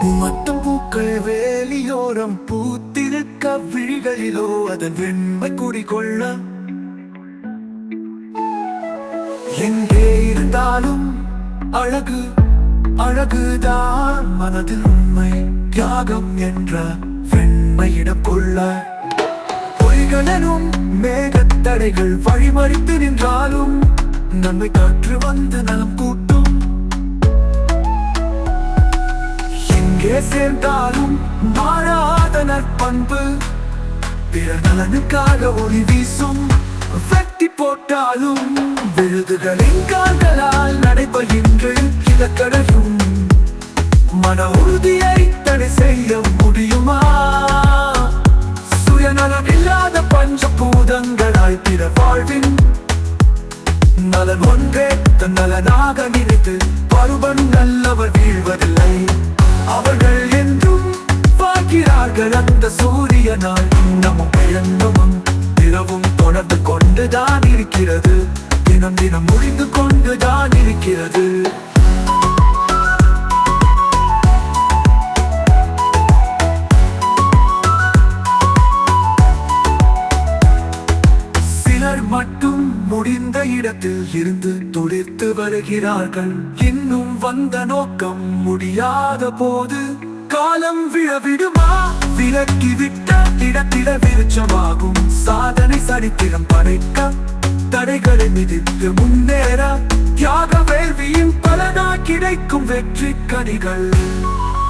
மட்டும் பூக்கள் வேலியோரம் பூத்திருக்க விழிகளிலோ அதன் வெண்மை குடிகொள்ள. எங்கே இருந்தாலும் அழகு அழகுதான் மனதில் உண்மை தியாகம் என்ற வெண்மையிடம் கொள்ள பொய்களெனும் மேகத்தடைகள் வழிமறித்து நின்றாலும் நன்மை காற்று சேர்ந்தாலும் மாறாத நற்பண்பு. பிறர் நலனுக்காக ஒளி வீசும். வெட்டி போட்டாலும் விழுதுகளின் கால்களால் நடைபெறுகின்ற கிழக்கடையும். மன உறுதியை தடை செய்ய முடியுமா? சுயநலம் இல்லாத பஞ்சபூதங்களாய் பிற வாழ்வின் நலன் ஒன்றே தன் நலனாக நினைத்து பருவன் நல்லவர் வீழ்வர் அவர்கள் என்றும் பார்க்கிறார்கள் அந்த சூரியனால். இன்னமும் இழந்தமும் இரவும் தொடர்ந்து கொண்டுதான் இருக்கிறது. தினம் தினம் முடிந்து கொண்டுதான் இருக்கிறது. சிலர் மட்டும் முடிந்த இடத்தில் இருந்து துடித்து வருகிறார்கள். இன்னும் வந்த நோக்கம் முடியாத போது காலம் விழவிடுமா? விலக்கிவிட்ட இடத்திட இடத்தில விருச்சமாகும் சாதனை சரித்திரம் படைக்க தடைகளை மிதித்து முன்னேற. தியாக வேள்வியின் பலனா கிடைக்கும் வெற்றி கனிகள்